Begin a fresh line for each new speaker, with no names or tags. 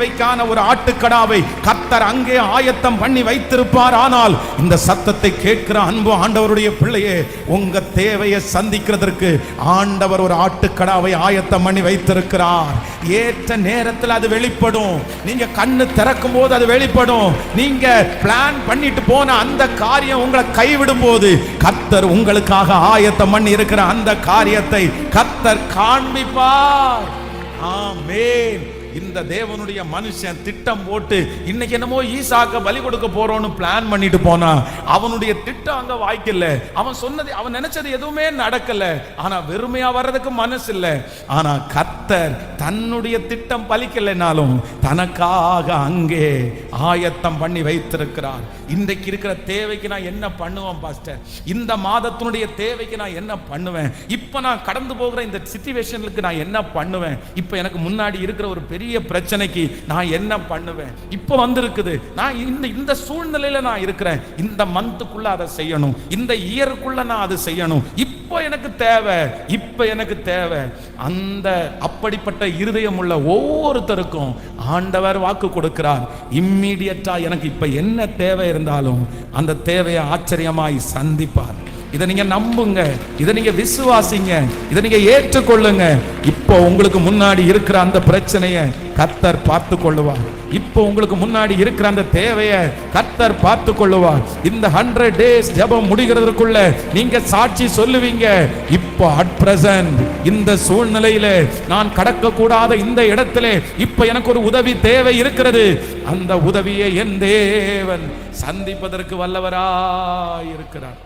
தேவைக்கான ஒரு ஆட்டுக்கடாவை கத்தர் அங்கே ஆயத்தம் பண்ணி வைத்திருப்பார். ஆனால் இந்த சத்தத்தை கேட்கிற அன்பு ஆண்டவருடைய பிள்ளையே உங்க தேவையை சந்திக்கிறதற்கு ஆண்டவர் ஒரு ஆட்டுக்கடாவை ஆயத்தம் பண்ணி வைத்திருக்கிறார். ஏற்ற நேரத்தில் அது வெளிப்படும். நீங்க கண்ணு திறக்கும் போது அது வெளிப்படும். நீங்க பிளான் பண்ணிட்டு போன அந்த காரியம் உங்களை கைவிடும் போது கத்தர் உங்களுக்காக ஆயத்தம் பண்ணி இருக்கிற அந்த காரியத்தை கத்தர் காண்பிப்பார். ஆமேன். இந்த தேவனுடைய மனுஷன் திட்டம் போட்டு இன்னைக்கு என்னமோ ஈசாக்க பலி கொடுக்க போறோம்னு பிளான் பண்ணிட்டு போனா அவனுடைய திட்டம் அங்க வாய்க்கல. அவன் சொன்னது அவன் நினைச்சது எதுவுமே நடக்கல. ஆனா வெறுமையா வர்றதுக்கு மனசு இல்ல ஆனா கத்தர் தன்னுடைய திட்டம் பலிக்கலைனாலும் தனக்காக அங்கே ஆயத்தம் பண்ணி வைத்திருக்கிறார். இன்றைக்கு இருக்கிற தேவைக்கு நான் என்ன பண்ணுவேன் பாஸ்டர் இந்த மாதத்தினுடைய தேவைக்கு நான் என்ன பண்ணுவேன்? இப்ப நான் கடந்து போகிற இந்த சிச்சுவேஷனுக்கு நான் என்ன பண்ணுவேன்? இப்ப எனக்கு முன்னாடி இருக்கிற ஒரு பெரிய பிரச்சனைக்கு நான் என்ன பண்ணுவேன்? இப்போ வந்திருக்குது. நான் இந்த இந்த சூழ்நிலையில நான் இருக்கிறேன். இந்த மந்த்துக்குள்ள அதை செய்யணும். இந்த இயருக்குள்ள நான் அதை செய்யணும். இப்போ எனக்கு தேவை. இப்போ எனக்கு தேவை. அந்த அப்படிப்பட்ட இருதயம் உள்ள ஒவ்வொருத்தருக்கும் ஆண்டவர் வாக்கு கொடுக்கிறார். இம்மீடியட்டா எனக்கு இப்ப என்ன தேவை இருந்தாலும் அந்த தேவையை ஆச்சரியமாய் சந்திப்பார். இதை நீங்க நம்புங்க. இதை நீங்க விசுவாசிங்க. இதை நீங்க ஏற்றுக்கொள்ளுங்க. இப்போ உங்களுக்கு முன்னாடி இருக்கிற அந்த பிரச்சனையை கத்தர் பார்த்து கொள்ளுவார் இப்போ உங்களுக்கு முன்னாடி இருக்கிற அந்த தேவையை கத்தர் பார்த்து கொள்ளுவார் இந்த ஹண்ட்ரட் டேஸ் ஜெபம் முடிகிறதுக்குள்ள நீங்க சாட்சி சொல்லுவீங்க. இப்போ அட் பிரசன்ட் இந்த சூழ்நிலையில நான் கடக்க கூடாத இந்த இடத்திலே இப்போ எனக்கு ஒரு உதவி தேவை இருக்கிறது. அந்த உதவியை என் தேவன் சந்திப்பதற்கு வல்லவராய் இருக்கிறார்